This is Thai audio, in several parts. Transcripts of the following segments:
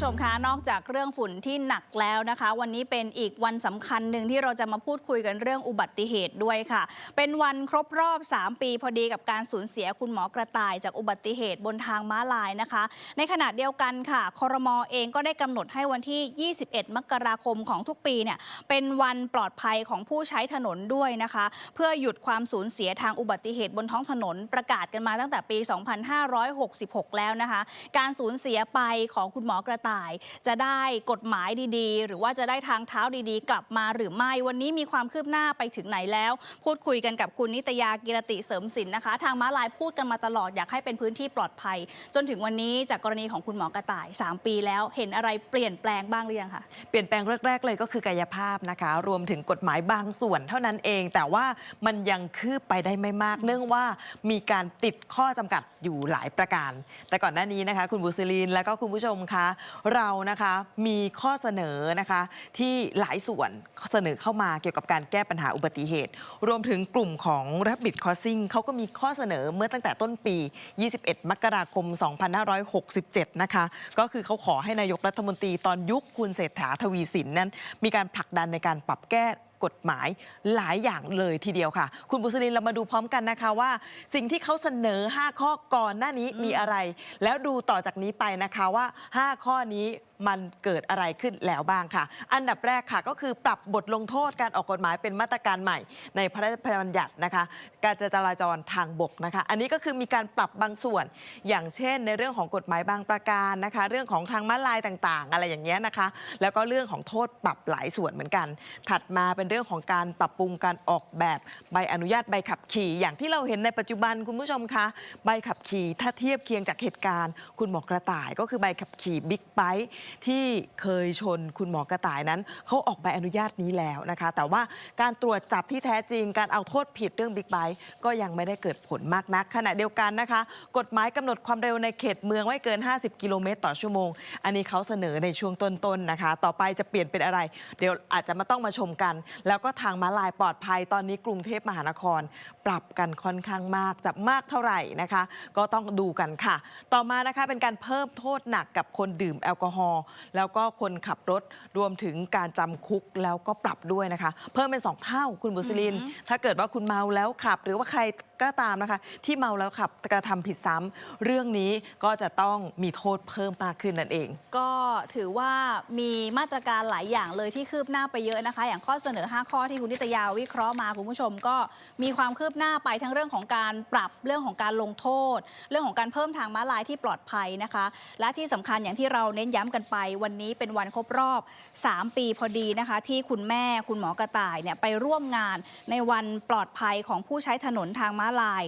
ผู้ชมคะนอกจากเรื่องฝุ่นที่หนักแล้วนะคะ วันนี้เป็นอีกวันสำคัญหนึ่งที่เราจะมาพูดคุยกันเรื่องอุบัติเหตุด้วยค่ะ เป็นวันครบรอบ 3 ปีพอดีกับการสูญเสียคุณหมอกระต่ายจากอุบัติเหตุบนทางม้าลายนะคะ ในขณะเดียวกันค่ะคอรมอเองก็ได้กำหนดให้วันที่ 21 มกราคมของทุกปีเนี่ยเป็นวันปลอดภัยของผู้ใช้ถนนด้วยนะคะ เพื่อหยุดความสูญเสียทางอุบัติเหตุบนท้องถนน ประกาศกันมาตั้งแต่ปี 2566 แล้วนะคะ การสูญเสียไปของคุณหมอกระต่ายจะได้กฎหมายดีๆ หรือว่าจะได้ทางเท้าดีๆ กลับมาหรือไม่ วันนี้มีความคืบหน้าไปถึงไหนแล้ว พูดคุยกันกับคุณนิตยากิรติเสริมสินนะคะ ทางม้าลายพูดกันมาตลอดอยากให้เป็นพื้นที่ปลอดภัย จนถึงวันนี้จากกรณีของคุณหมอกระต่าย 3 ปีแล้วเห็นอะไรเปลี่ยนแปลงบ้างหรือยังคะเปลี่ยนแปลงแรก ๆ เลยก็คือกายภาพนะคะ รวมถึงกฎหมายบางส่วนเท่านั้นเอง แต่ว่ามันยังคืบไปได้ไม่มาก เนื่องว่ามีการติดข้อจำกัดอยู่หลายประการ แต่ก่อนหน้านี้นะคะ คุณบุษลีนและก็คุณผู้ชมคะเรานะคะมีข้อเสนอนะคะที่หลายส่วนเสนอเข้ามาเกี่ยวกับการแก้ปัญหาอุบัติเหตุ รวมถึงกลุ่มของ Rapid Crossing เขาก็มีข้อเสนอเมื่อตั้งแต่ต้นปี 21 มกราคม 2567 นะคะ ก็คือเขาขอให้นายกรัฐมนตรีตอนยุคคุณเศรษฐาทวีสินนั้น มีการผลักดันในการปรับแก้ กฎหมายหลายอย่างเลยทีเดียวค่ะ คุณบุษรินเรามาดูพร้อมกันนะคะว่า สิ่งที่เขาเสนอ 5 ข้อก่อนหน้านี้มีอะไร แล้วดูต่อจากนี้ไปนะคะว่า 5 ข้อนี้ มันเกิดอะไรขึ้นแล้วบ้างค่ะ อันดับแรกค่ะก็คือปรับบทลงโทษการออกกฎหมายเป็นมาตรการใหม่ ในพระราชบัญญัตินะคะ การจราจรทางบกนะคะ อันนี้ก็คือมีการปรับบางส่วน อย่างเช่น ในเรื่องของกฎหมายบางประการนะคะ เรื่องของทางม้าลายต่างๆ อะไรอย่างเงี้ยนะคะ แล้วก็เรื่องของโทษปรับหลายส่วนเหมือนกัน ถัดมาเป็นเรื่องของการปรับปรุงการออกแบบใบอนุญาตใบขับขี่ อย่างที่เราเห็นในปัจจุบันคุณผู้ชมคะใบขับขี่ถ้าเทียบเคียงจากเหตุการณ์ คุณหมอกระต่ายก็คือใบขับขี่บิ๊กไบค์ที่เคยชนคุณหมอกระต่ายนั้นเขาออกใบอนุญาตนี้แล้วนะคะ แต่ว่าการตรวจจับที่แท้จริง การเอาโทษผิดเรื่องบิ๊กไบค์ก็ยังไม่ได้เกิดผลมากนักขณะเดียวกันนะคะ กฎหมายกำหนดความเร็วในเขตเมืองไม่เกิน 50 กิโลเมตรต่อชั่วโมง อันนี้เขาเสนอในช่วงต้นๆนะคะ ต่อไปจะเปลี่ยนเป็นอะไร เดี๋ยวอาจจะมาต้องมาชมกัน แล้วก็ทางม้าลายปลอดภัยตอนนี้กรุงเทพมหานคร ปรับกันค่อนข้างมากจะมากเท่าไหร่นะคะ ก็ต้องดูกันค่ะ ต่อมานะคะเป็นการเพิ่มโทษหนักกับคนดื่มแอลกอฮอล์แล้วก็คนขับรถรวมถึงการจำคุกแล้วก็ปรับด้วยนะคะ เพิ่มเป็นสองเท่าคุณบุษลินอือหือถ้าเกิดว่าคุณเมาแล้วขับ หรือว่าใครก็ตามนะคะ ที่เมาแล้วขับกระทำผิดซ้ำเรื่องนี้ก็จะต้องมีโทษเพิ่มมากขึ้นนั่นเอง ก็ถือว่ามีมาตรการหลายอย่างเลยที่คืบหน้าไปเยอะนะคะ อย่างข้อเสนอ 5 ข้อที่คุณนิตยาวิเคราะห์มาคุณผู้ชมก็มีความคืบหน้าไปทั้งเรื่องของการปรับเรื่องของการลงโทษ เรื่องของการเพิ่มทางม้าลายที่ปลอดภัยนะคะ และที่สำคัญอย่างที่เราเน้นย้ำกันไป วันนี้เป็นวันครบรอบ 3 ปีพอดีนะคะ ที่คุณแม่คุณหมอกระต่ายเนี่ยไปร่วมงานในวันปลอดภัยของผู้ใช้ถนนทางม้าลาย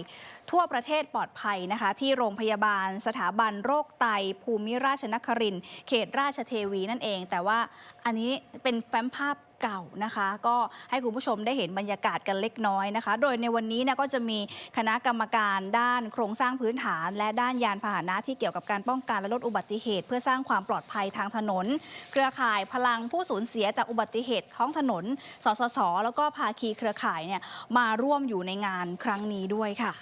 ทั่วประเทศปลอดภัยนะคะ ที่โรงพยาบาลสถาบันโรคไตภูมิราชนครินเขตราชเทวีนั่นเอง แต่ว่าอันนี้เป็นแฟ้มภาพ เก่านะคะ ก็ให้คุณผู้ชมได้เห็นบรรยากาศกันเล็กน้อยนะคะ โดยในวันนี้นะก็จะมีคณะกรรมการด้านโครงสร้างพื้นฐาน และด้านยานพาหนะที่เกี่ยวกับการป้องกันและลดอุบัติเหตุ เพื่อสร้างความปลอดภัยทางถนน เครือข่ายพลังผู้สูญเสียจากอุบัติเหตุท้องถนน สสส แล้วก็ภาคีเครือข่ายเนี่ยมาร่วมอยู่ในงานครั้งนี้ด้วยค่ะ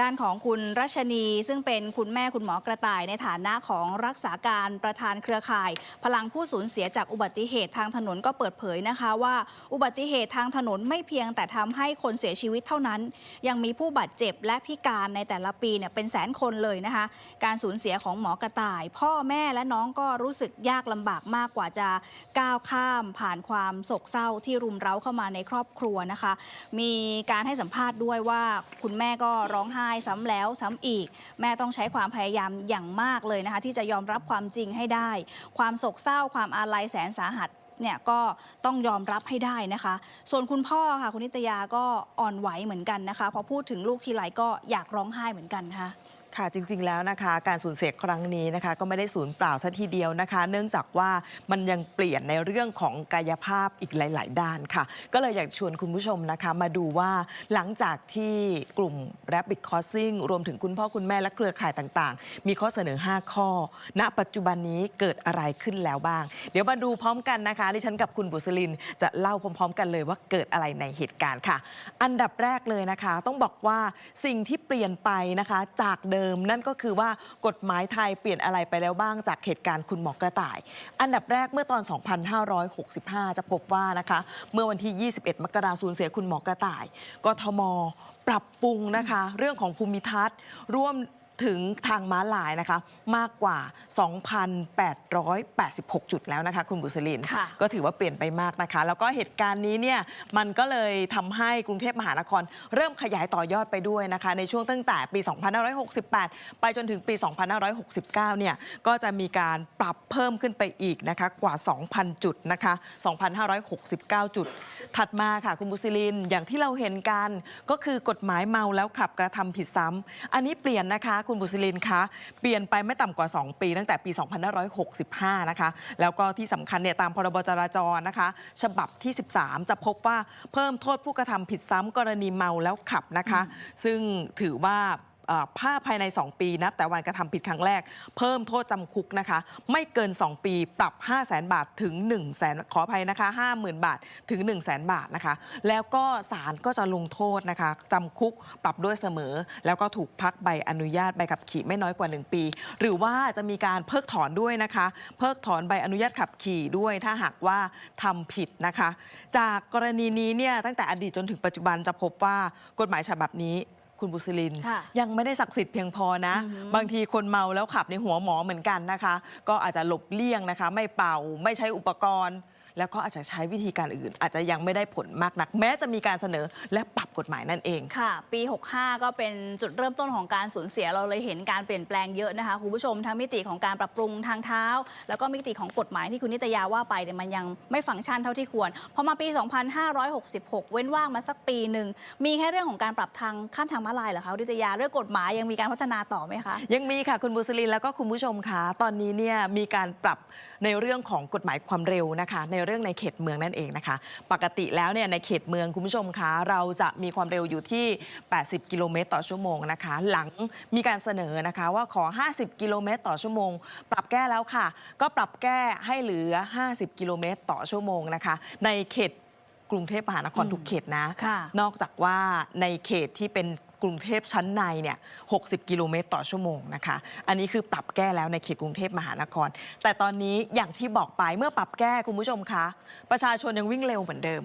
ด้านของคุณรัชนีซึ่งเป็นคุณแม่คุณหมอกระต่ายในฐานะของรักษาการประธานเครือข่าย พลังผู้สูญเสียจากอุบัติเหตุทางถนนก็เปิดเผยนะคะว่า อุบัติเหตุทางถนนไม่เพียงแต่ทำให้คนเสียชีวิตเท่านั้น ยังมีผู้บาดเจ็บและพิการในแต่ละปีเนี่ยเป็นแสนคนเลยนะคะ การสูญเสียของหมอกระต่าย พ่อแม่และน้องก็รู้สึกยากลำบากมากกว่าจะก้าวข้ามผ่านความโศกเศร้าที่รุมเร้าเข้ามาในครอบครัวนะคะ มีการให้สัมภาษณ์ด้วยว่าคุณแม่ก็ร้องไห้ซ้ำแล้วซ้ำอีก แม่ต้องใช้ความพยายามอย่างมากเลยนะคะที่จะยอมรับความจริงให้ได้ ความโศกเศร้าความอาลัยแสนสาหัสเนี่ยก็ต้องยอมรับให้ได้นะคะ ส่วนคุณพ่อค่ะคุณนิตยาก็อ่อนไหวเหมือนกันนะคะพอพูดถึงลูกทีไรก็อยากร้องไห้เหมือนกันค่ะ ค่ะจริง ๆ แล้วนะคะ การสูญเสียครั้งนี้นะคะ ก็ไม่ได้สูญเปล่าซะทีเดียวนะคะ เนื่องจากว่ามันยังเปลี่ยนในเรื่องของกายภาพอีกหลาย ๆ ด้านค่ะ ก็เลยอยากชวนคุณผู้ชมนะคะ มาดูว่าหลังจากที่กลุ่ม Rapid Crossing รวมถึงคุณพ่อคุณแม่และเครือข่ายต่าง ๆ มีข้อเสนอ 5 ข้อ ณ ปัจจุบันนี้เกิดอะไรขึ้นแล้วบ้าง เดี๋ยวมาดูพร้อมกันนะคะดิฉันกับคุณบุษลินจะเล่าพร้อม ๆ กันเลยว่าเกิดอะไรในเหตุการณ์ค่ะ อันดับแรกเลยนะคะ ต้องบอกว่าสิ่งที่เปลี่ยนไปนะคะจากเดิดิม นั่นก็คือว่ากฎหมายไทยเปลี่ยนอะไรไปแล้วบ้างจากเหตุการณ์คุณหมอกระต่าย อันดับแรกเมื่อตอน 2565 จะพบว่านะคะ เมื่อวันที่ 21 มกราคมสูญเสียคุณหมอกระต่าย กทม ปรับปรุงนะคะ เรื่องของภูมิทัศน์ร่วม ถึงทางม้าลายนะคะมากกว่า 2,886 จุดแล้วนะคะ คุณบุษลินค่ะก็ถือว่าเปลี่ยนไปมากนะคะ แล้วก็เหตุการณ์นี้เนี่ยมันก็เลยทำให้กรุงเทพมหานคร เริ่มขยายต่อยอดไปด้วยนะคะ ในช่วงตั้งแต่ปี 2568 ไปจนถึงปี 2569 เนี่ยก็จะมีการปรับเพิ่มขึ้นไปอีกนะคะกว่า 2,000 จุดนะคะ 2,569 จุด ถัดมาค่ะคุณบุษลินอย่างที่เราเห็นกันก็คือกฎหมายเมาแล้วขับกระทำผิดซ้ำอันนี้เปลี่ยนนะคะคุณบุษลินคะเปลี่ยนไปไม่ต่ำกว่า 2 ปีตั้งแต่ปี 2565 นะคะ แล้วก็ที่สำคัญเนี่ยตามพรบจราจรนะคะ ฉบับที่ 13 จะพบว่าเพิ่มโทษผู้กระทำผิดซ้ำกรณีเมาแล้วขับนะคะ ซึ่งถือว่า เอ่อภาภายใน 2 ปีนับแต่วันกระทำผิดครั้งแรก เพิ่มโทษจำคุกนะคะ ไม่เกิน 2 ปีปรับ 5 0 0แสนบาทถึง1 0 0 0 0แสนขออภัยนะคะ50,000 บาทถึง 1 0 0 0 0แสนบาทนะคะ แล้วก็ศาลก็จะลงโทษนะคะจำคุกปรับด้วยเสมอ แล้วก็ถูกพักใบอนุญาตใบขับขี่ไม่น้อยกว่า 1 ปี หรือว่าจะมีการเพิกถอนด้วยนะคะ เพิกถอนใบอนุญาตขับขี่ด้วยถ้าหากว่าทำผิดนะคะ จากกรณีนี้เนี่ยตั้งแต่อดีตจนถึงปัจจุบันจะพบว่ากฎหมายฉบับนี้ คุณบุษลินค่ะยังไม่ได้ศักดิ์สิทธิ์เพียงพอนะอือหือบางทีคนเมาแล้วขับในหัวหมอเหมือนกันนะคะ ก็อาจจะหลบเลี่ยงนะคะ ไม่เป่าไม่ใช้อุปกรณ์ แล้วก็อาจจะใช้วิธีการอื่น อาจจะยังไม่ได้ผลมากนัก แม้จะมีการเสนอและปรับกฎหมายนั่นเอง ค่ะ ปี 65 ก็เป็นจุดเริ่มต้นของการสูญเสียเราเลยเห็นการเปลี่ยนแปลงเยอะนะคะคุณผู้ชมทั้งมิติของการปรับปรุงทางเท้า แล้วก็มิติของกฎหมายที่คุณนิตยาว่าไปเนี่ยมันยังไม่ฟังก์ชันเท่าที่ควรพอมาปี 2566 เว้นว่างมาสักปีหนึ่งมีแค่เรื่องของการปรับทางข้ามทางม้าลายเหรอคะคุณนิตยาเรื่องกฎหมายยังมีการพัฒนาต่อไหมคะ ยังมีค่ะคุณบุษลินแล้วก็คุณผู้ชมคะตอนนี้เนี่ยมีการปรับในเรื่องของกฎหมายความเร็วนะคะในเรื่องในเขตเมืองนั่นเองนะคะ ปกติแล้วเนี่ยในเขตเมืองคุณผู้ชมคะเราจะมีความเร็วอยู่ที่ 80 กิโลเมตรต่อชั่วโมงนะคะ หลังมีการเสนอนะคะว่าขอ 50 กิโลเมตรต่อชั่วโมง ปรับแก้แล้วค่ะ ก็ปรับแก้ให้เหลือ 50 กิโลเมตรต่อชั่วโมงนะคะ ในเขตกรุงเทพมหานครอืมทุกเขตนะค่ะนอกจากว่าในเขตที่เป็นก รุงเทพชั้นในเนี่ย60 กิโลเมตรต่อชั่วโมงนะคะ อันนี้คือปรับแก้แล้วในเขตกรุงเทพมหานคร แต่ตอนนี้อย่างที่บอกไปเมื่อปรับแก้คุณผู้ชมคะ ประชาชนยังวิ่งเร็วเหมือนเดิม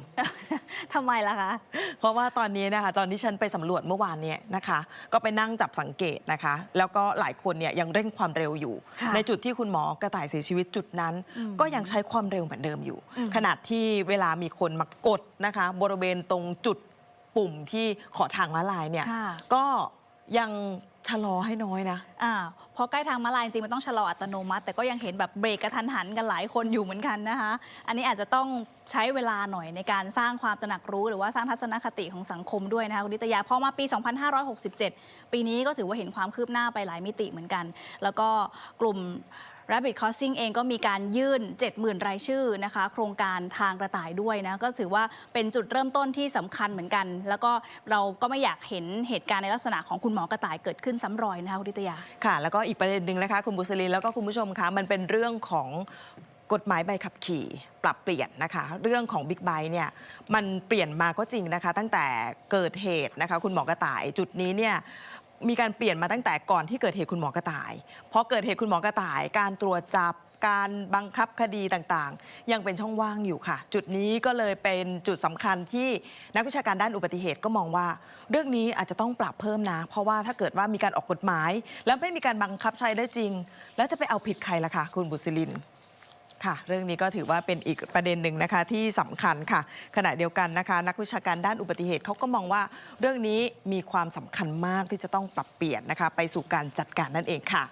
ทำไมล่ะคะ เพราะว่าตอนนี้นะคะตอนที่ฉันไปสำรวจเมื่อวานเนี่ยนะคะ ก็ไปนั่งจับสังเกตนะคะ แล้วก็หลายคนเนี่ยยังเร่งความเร็วอยู่ค่ะในจุดที่คุณหมอกระต่ายเสียชีวิตจุดนั้นอืมก็ยังใช้ความเร็วเหมือนเดิมอยู่อืมขนาดที่เวลามีคนมากดนะคะ บริเวณตรงจุด ปุ่มที่ขอทางม้าลายเนี่ย ค่ะ ก็ยังชะลอให้น้อยนะ อ่าเพราะใกล้ทางม้าลายจริงๆมันต้องชะลออัตโนมัติ แต่ก็ยังเห็นแบบเบรกกระทันหันกันหลายคนอยู่เหมือนกันนะคะ อันนี้อาจจะต้องใช้เวลาหน่อยในการสร้างความตระหนักรู้ หรือว่าสร้างทัศนคติของสังคมด้วยนะคะคุณนิตยาพอมาปี 2567 ปีนี้ก็ถือว่าเห็นความคืบหน้าไปหลายมิติเหมือนกัน แล้วก็กลุ่ม Rabbit Crossing เองก็มีการยื่น 70,000 รายชื่อนะคะ โครงการทางกระต่ายด้วยนะ ก็ถือว่าเป็นจุดเริ่มต้นที่สำคัญเหมือนกัน แล้วก็เราก็ไม่อยากเห็นเหตุการณ์ในลักษณะของคุณหมอกระต่ายเกิดขึ้นซ้ำรอยนะคะคุณนิตยาค่ะ แล้วก็อีกประเด็นหนึ่งนะคะคุณบุษลินแล้วก็คุณผู้ชมคะมันเป็นเรื่องของกฎหมายใบขับขี่ปรับเปลี่ยนนะคะ เรื่องของบิ๊กไบค์เนี่ยมันเปลี่ยนมาก็จริงนะคะ ตั้งแต่เกิดเหตุนะคะ คุณหมอกระต่ายจุดนี้เนี่ย มีการเปลี่ยนมาตั้งแต่ก่อนที่เกิดเหตุคุณหมอกระต่ายพอเกิดเหตุคุณหมอกระต่าย การตรวจจับการบังคับคดีต่างๆ ยังเป็นช่องว่างอยู่ค่ะ จุดนี้ก็เลยเป็นจุดสำคัญที่นักวิชาการด้านอุบัติเหตุก็มองว่า เรื่องนี้อาจจะต้องปรับเพิ่มนะ เพราะว่าถ้าเกิดว่ามีการออกกฎหมาย แล้วไม่มีการบังคับใช้ได้จริง แล้วจะไปเอาผิดใครล่ะคะคุณบุษลิน ค่ะ เรื่องนี้ก็ถือว่าเป็นอีกประเด็นหนึ่งนะคะที่สำคัญค่ะ ขณะเดียวกันนะคะ นักวิชาการด้านอุบัติเหตุเขาก็มองว่าเรื่องนี้มีความสำคัญมากที่จะต้องปรับเปลี่ยนนะคะ ไปสู่การจัดการนั่นเองค่ะ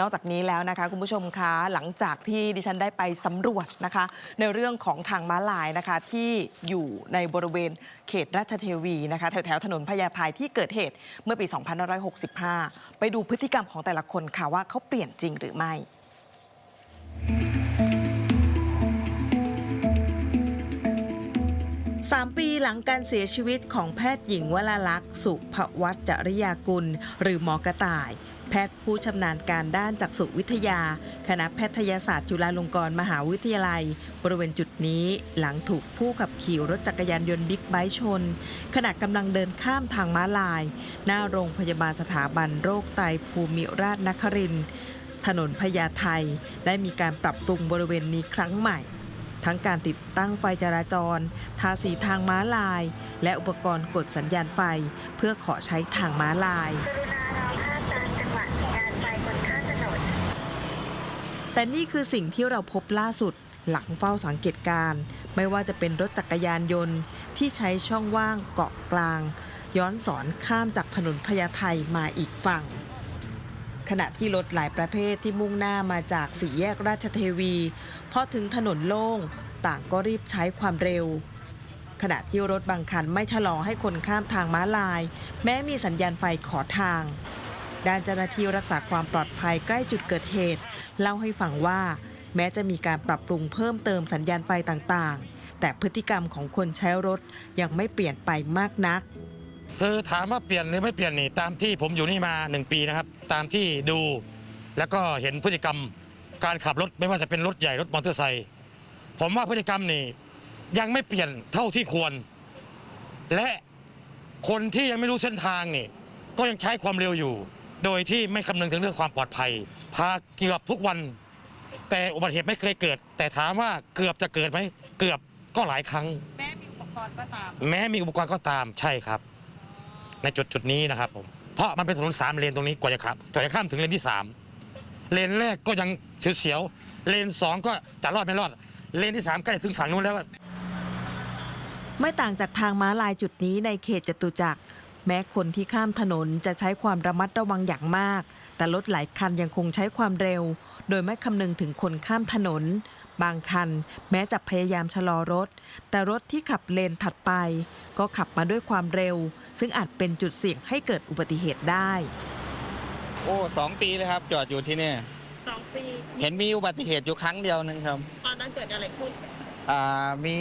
นอกจากนี้แล้วนะคะคุณผู้ชมคะหลังจากที่ดิฉันได้ไปสำรวจนะคะ ในเรื่องของทางม้าลายนะคะที่อยู่ในบริเวณเขตราชเทวีนะคะแถวแถวๆถนนพญาไทที่เกิดเหตุเมื่อปี 2565 ไปดูพฤติกรรมของแต่ละคนค่ะว่าเขาเปลี่ยนจริงหรือไม่ สามปีหลังการเสียชีวิตของแพทย์หญิงวราลักษณ์สุภวัฒน์จริยากุล หรือหมอกระต่าย แพทย์ผู้ชำนาญการด้านจักษุวิทยา คณะแพทยศาสตร์จุฬาลงกรณ์มหาวิทยาลัย บริเวณจุดนี้หลังถูกผู้ขับขี่รถจักรยานยนต์บิ๊กไบค์ชน ขณะกำลังเดินข้ามทางม้าลาย หน้าโรงพยาบาลสถาบันโรคไตภูมิราชนครินถนนพญาไทได้มีการปรับปรุงบริเวณนี้ครั้งใหม่ ทั้งการติดตั้งไฟจราจร ทาสีทางม้าลาย และอุปกรณ์กดสัญญาณไฟ เพื่อขอใช้ทางม้าลาย แต่นี่คือสิ่งที่เราพบล่าสุดหลังเฝ้าสังเกตการณ์ไม่ว่าจะเป็นรถจักรยานยนต์ ที่ใช้ช่องว่างเกาะกลาง ย้อนสอนข้ามจากถนนพญาไทมาอีกฝั่ง ขณะที่รถหลายประเภทที่มุ่งหน้ามาจากสี่แยกราชเทวี พอถึงถนนโล่ง ต่างก็รีบใช้ความเร็ว ขณะที่รถบางคันไม่ชะลอให้คนข้ามทางม้าลาย แม้มีสัญญาณไฟขอทาง ด้านเจ้าหน้าที่รักษาความปลอดภัยใกล้จุดเกิดเหตุ เล่าให้ฟังว่า แม้จะมีการปรับปรุงเพิ่มเติมสัญญาณไฟต่างๆ แต่พฤติกรรมของคนใช้รถยังไม่เปลี่ยนไปมากนักคือถามว่าเปลี่ยนหรือไม่เปลี่ยนนี่ตามที่ผมอยู่นี่มา 1 ปีนะครับ ตามที่ดูแล้วก็เห็นพฤติกรรม การขับรถไม่ว่าจะเป็นรถใหญ่รถมอเตอร์ไซค์ผมว่าพฤติกรรมนี่ยังไม่เปลี่ยนเท่าที่ควร และคนที่ยังไม่รู้เส้นทางนี่ก็ยังใช้ความเร็วอยู่ โดยที่ไม่คำนึงถึงเรื่องความปลอดภัย พาเกือบทุกวัน แต่อุบัติเหตุไม่เคยเกิด แต่ถามว่าเกือบจะเกิดไหมเกือบก็หลายครั้ง แม้มีอุปกรณ์ก็ตาม แม้มีอุปกรณ์ก็ตามใช่ครับ ในจุดจุดนี้นะครับผมเพราะมันเป็นถนนสามเลนตรงนี้กว่าจะขับกว่าจะข้ามถึงเลนที่สาม เลนแรกก็ยังเสียวๆเลนสองก็จะรอดไม่รอด เลนที่สามใกล้ถึงฝั่งนู้นแล้ว ไม่ต่างจากทางม้าลายจุดนี้ในเขตจตุจักร แม้คนที่ข้ามถนนจะใช้ความระมัดระวังอย่างมาก แต่รถหลายคันยังคงใช้ความเร็ว โดยไม่คำนึงถึงคนข้ามถนน บางคันแม้จะพยายามชะลอรถ แต่รถที่ขับเลนถัดไป ก็ขับมาด้วยความเร็ว ซึ่งอาจเป็นจุดเสี่ยงให้เกิดอุบัติเหตุได้ โอ้สองปีเลยครับ จอดอยู่ที่นี่ สองปีเห็นมีอุบัติเหตุอยู่ครั้งเดียวนึงครับ ตอนนั้นเกิดอะไรขึ้นอ่ามี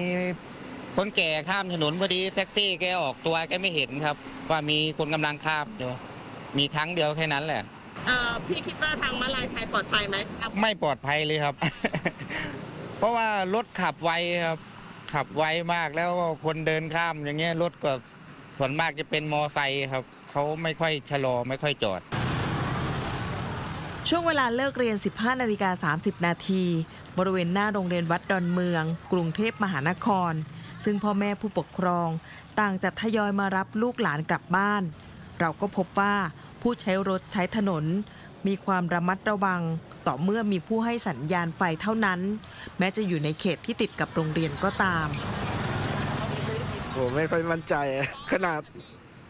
คนแก่ข้ามถนนพอดีแท็กซี่แกออกตัวแกไม่เห็นครับ ว่ามีคนกำลังข้ามอยู่มีครั้งเดียวแค่นั้นแหละพี่คิดว่าทางมาลายไทยปลอดภัยไหมไม่ปลอดภัยเลยครับ เพราะว่ารถขับไวครับ ขับไวมากแล้วคนเดินข้ามอย่างเงี้ยรถก็ส่วนมากจะเป็นมอไซค์ครับเขาไม่ค่อยชะลอไม่ค่อยจอด ช่วงเวลาเลิกเรียน 15นาฬิกา30 นาที บริเวณหน้าโรงเรียนวัดดอนเมือง กรุงเทพมหานคร ซึ่งพ่อแม่ผู้ปกครอง ต่างจะทยอยมารับลูกหลานกลับบ้าน เราก็พบว่าผู้ใช้รถใช้ถนน มีความระมัดระวัง ต่อเมื่อมีผู้ให้สัญญาณไฟเท่านั้น แม้จะอยู่ในเขตที่ติดกับโรงเรียนก็ตาม ผมไม่ค่อยมั่นใจ ขนาด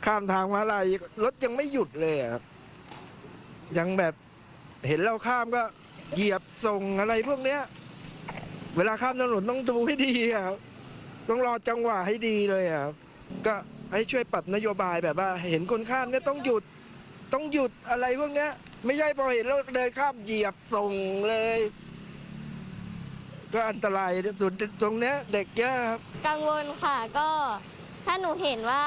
ข้ามทางมาลายรถยังไม่หยุดเลยอะครับยังแบบ เห็นเราข้ามก็เหยียบส่งอะไรพวกเนี้ย เวลาข้ามถนนต้องดูให้ดีอะครับต้องรอจังหวะให้ดีเลยอะครับก็ให้ช่วยปรับนโยบายแบบว่า เห็นคนข้ามเนี่ยต้องหยุดต้องหยุดอะไรพวกเนี้ย ไม่ใช่พอเห็นเราเดินข้ามเหยียบส่งเลย ก็อันตรายสุดตรงเนี้ย เด็กเยอะครับกังวลค่ะก็ถ้าหนูเห็นว่า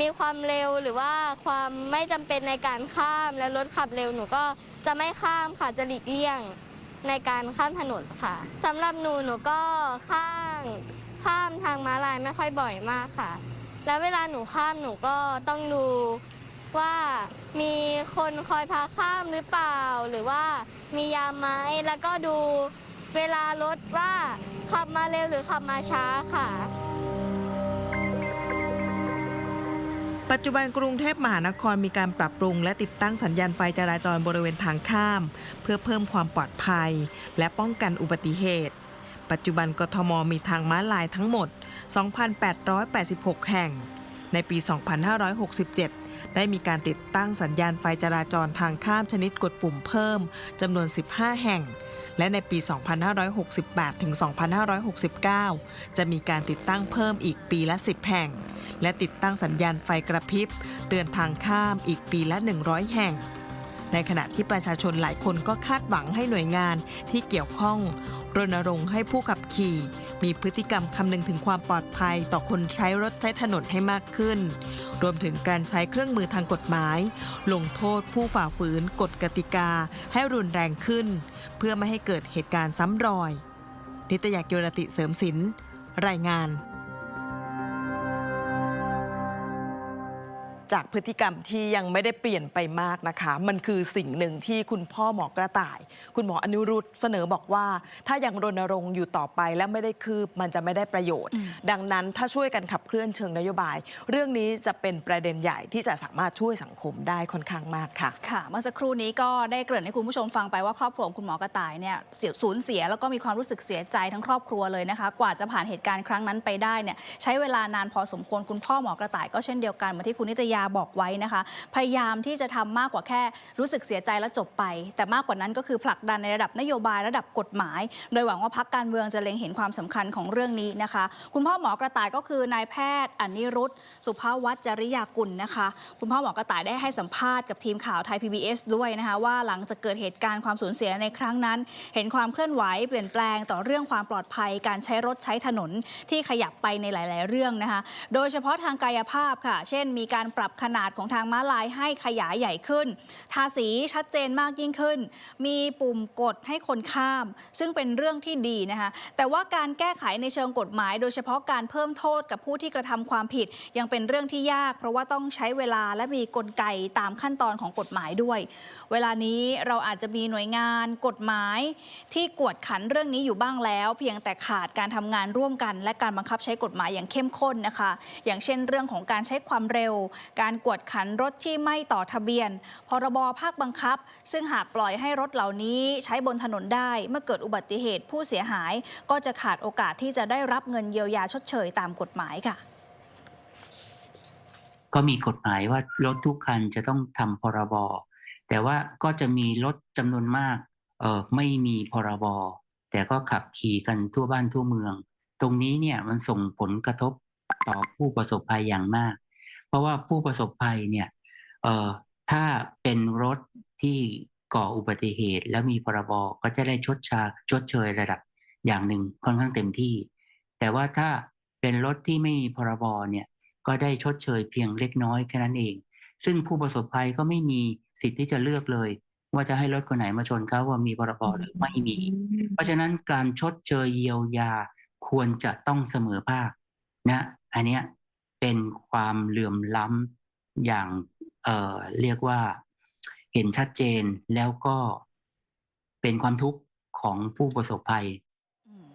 มีความเร็วหรือว่าความไม่จำเป็นในการข้ามและรถขับเร็วหนูก็ จะไม่ข้ามค่ะจะหลีกเลี่ยงในการข้ามถนนค่ะสำหรับหนูหนูก็ข้ามข้ามทางม้าลายไม่ค่อยบ่อยมากค่ะ แล้วเวลาหนูข้ามหนูก็ต้องดูว่ามีคนคอยพาข้ามหรือเปล่า หรือว่ามียามไหมแล้วก็ดูเวลารถว่าขับมาเร็วหรือขับมาช้าค่ะ ปัจจุบันกรุงเทพมหานครมีการปรับปรุง และติดตั้งสัญญาณไฟจราจรบริเวณทางข้าม เพื่อเพิ่มความปลอดภัย และป้องกันอุบัติเหตุ ปัจจุบันกทมมีทางม้าลายทั้งหมด 2,886 แห่ง ในปี 2567 ได้มีการติดตั้งสัญญาณไฟจราจรทางข้ามชนิดกดปุ่มเพิ่มจำนวน 15 แห่ง และในปี 2568 ถึง 2569 จะมีการติดตั้งเพิ่มอีกปีละ 10 แห่ง และติดตั้งสัญญาณไฟกระพริบ เตือนทางข้ามอีกปีละ 100 แห่ง ในขณะที่ประชาชนหลายคนก็คาดหวังให้หน่วยงานที่เกี่ยวข้อง รณรงค์ให้ผู้ขับขี่ มีพฤติกรรมคำนึงถึงความปลอดภัยต่อคนใช้รถใช้ถนนให้มากขึ้น รวมถึงการใช้เครื่องมือทางกฎหมาย ลงโทษผู้ฝ่าฝืนกฎกติกาให้รุนแรงขึ้น เพื่อไม่ให้เกิดเหตุการณ์ซ้ำรอย นิตยากิรติเสริมสินรายงาน จากพฤติกรรมที่ยังไม่ได้เปลี่ยนไปมากนะคะ มันคือสิ่งหนึ่งที่คุณพ่อหมอกระต่าย คุณหมออนุรุตเสนอบอกว่า ถ้ายังรณรงค์อยู่ต่อไปและไม่ได้คืบมันจะไม่ได้ประโยชน์อืมดังนั้นถ้าช่วยกันขับเคลื่อนเชิงนโยบาย เรื่องนี้จะเป็นประเด็นใหญ่ที่จะสามารถช่วยสังคมได้ค่อนข้างมากค่ะค่ะ เมื่อสักครู่นี้ก็ได้เกริ่นให้คุณผู้ชมฟังไปว่าครอบครัวของคุณหมอกระต่ายเนี่ยเสียสูญเสียแล้วก็มีความรู้สึกเสียใจทั้งครอบครัวเลยนะคะ กว่าจะผ่านเหตุการณ์ครั้งนั้นไปได้เนี่ยใช้เวลานานพอสมควรคุณพ่อหมอกระต่ายก็เช่นเดียวกันเหมือนที่คุณนิตยาบอกไว้นะคะ พยายามที่จะทำมากกว่าแค่รู้สึกเสียใจแล้วจบไป แต่มากกว่านั้นก็คือผลักดันในระดับนโยบายระดับกฎหมาย โดยหวังว่าพักการเมืองจะเล็งเห็นความสำคัญของเรื่องนี้นะคะ คุณพ่อหมอกระต่ายก็คือนายแพทย์อนิรุตสุภาวัจริยากุลนะคะ คุณพ่อหมอกระต่ายได้ให้สัมภาษณ์กับทีมข่าวไทย PBS ด้วยนะคะว่าหลังจากเกิดเหตุการณ์ความสูญเสียในครั้งนั้น เห็นความเคลื่อนไหวเปลี่ยนแปลงต่อเรื่องความปลอดภัย การใช้รถใช้ถนนที่ขยับไปในหลาย ๆ เรื่องนะคะ โดยเฉพาะทางกายภาพค่ะ เช่น มีการปรับขนาดของทางม้าลายให้ขยายใหญ่ขึ้น ทาสีชัดเจนมากยิ่งขึ้น มีปุ่มกดให้คนข้าม ซึ่งเป็นเรื่องที่ดีนะคะแต่ว่าการแก้ไขในเชิงกฎหมาย โดยเฉพาะการเพิ่มโทษกับผู้ที่กระทำความผิด ยังเป็นเรื่องที่ยาก เพราะว่าต้องใช้เวลาและมีกลไกตามขั้นตอนของกฎหมายด้วย เวลานี้เราอาจจะมีหน่วยงานกฎหมาย ที่กวดขันเรื่องนี้อยู่บ้างแล้ว เพียงแต่ขาดการทำงานร่วมกัน และการบังคับใช้กฎหมายอย่างเข้มข้นนะคะ อย่างเช่น เรื่องของการใช้ความเร็วการกวดขันรถที่ไม่ต่อทะเบียน พรบภาคบังคับ ซึ่งหากปล่อยให้รถเหล่านี้ใช้บนถนนได้ เมื่อเกิดอุบัติเหตุผู้เสียหาย ก็จะขาดโอกาสที่จะได้รับเงินเยียวยาชดเชยตามกฎหมายค่ะ ก็มีกฎหมายว่ารถทุกคันจะต้องทำพรบแต่ว่าก็จะมีรถจำนวนมากเออไม่มีพรบแต่ก็ขับขี่กันทั่วบ้านทั่วเมือง ตรงนี้เนี่ยมันส่งผลกระทบต่อผู้ประสบภัยอย่างมาก เพราะว่าผู้ประสบภัยเนี่ยเออถ้าเป็นรถที่ก่ออุบัติเหตุ แล้วมีพรบก็จะได้ชดชาชดเชยระดับอย่างหนึ่งค่อนข้างเต็มที่ แต่ว่าถ้าเป็นรถที่ไม่มีพรบเนี่ยก็ได้ชดเชยเพียงเล็กน้อยแค่นั้นเอง ซึ่งผู้ประสบภัยก็ไม่มีสิทธิ์ที่จะเลือกเลย ว่าจะให้รถคนไหนมาชนเขาว่ามีพรบหรือไม่มี เพราะฉะนั้นการชดเชยเยียวยาควรจะต้องเสมอภาคนะอันเนี้ย เป็นความเหลื่อมล้ำอย่างเอ่อเรียกว่าเห็นชัดเจนแล้วก็เป็นความทุกข์ของผู้ประสบภัยอืม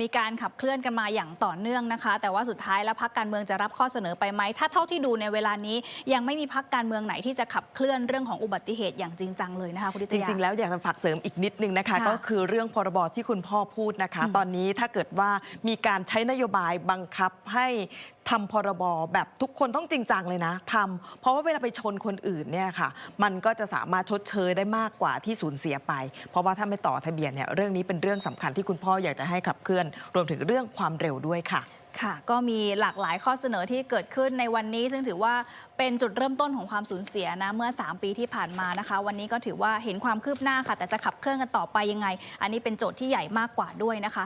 มีการขับเคลื่อนกันมาอย่างต่อเนื่องนะคะ แต่ว่าสุดท้ายแล้วพักการเมืองจะรับข้อเสนอไปไหม ถ้าเท่าที่ดูในเวลานี้ ยังไม่มีพักการเมืองไหนที่จะขับเคลื่อนเรื่องของอุบัติเหตุอย่างจริงจังเลยนะคะคุณดิตจยาริงๆแล้วอยากจะฝากเสริมอีกนิดนึงนะคะค่ะก็คือเรื่องพรบที่คุณพ่อพูดนะคะอืมตอนนี้ถ้าเกิดว่ามีการใช้นโยบายบังคับให้ ทำพรบแบบทุกคนต้องจริงจังเลยนะทำเพราะว่าเวลาไปชนคนอื่นเนี่ยค่ะ มันก็จะสามารถชดเชยได้มากกว่าที่สูญเสียไป เพราะว่าถ้าไม่ต่อทะเบียนเนี่ยเรื่องนี้เป็นเรื่องสำคัญที่คุณพ่ออยากจะให้ขับเคลื่อน รวมถึงเรื่องความเร็วด้วยค่ะค่ะ ก็มีหลากหลายข้อเสนอที่เกิดขึ้นในวันนี้ ซึ่งถือว่าเป็นจุดเริ่มต้นของความสูญเสียนะ เมื่อ 3 ปีที่ผ่านมานะคะ วันนี้ก็ถือว่าเห็นความคืบหน้าค่ะ แต่จะขับเคลื่อนกันต่อไปยังไง อันนี้เป็นโจทย์ที่ใหญ่มากกว่าด้วยนะคะ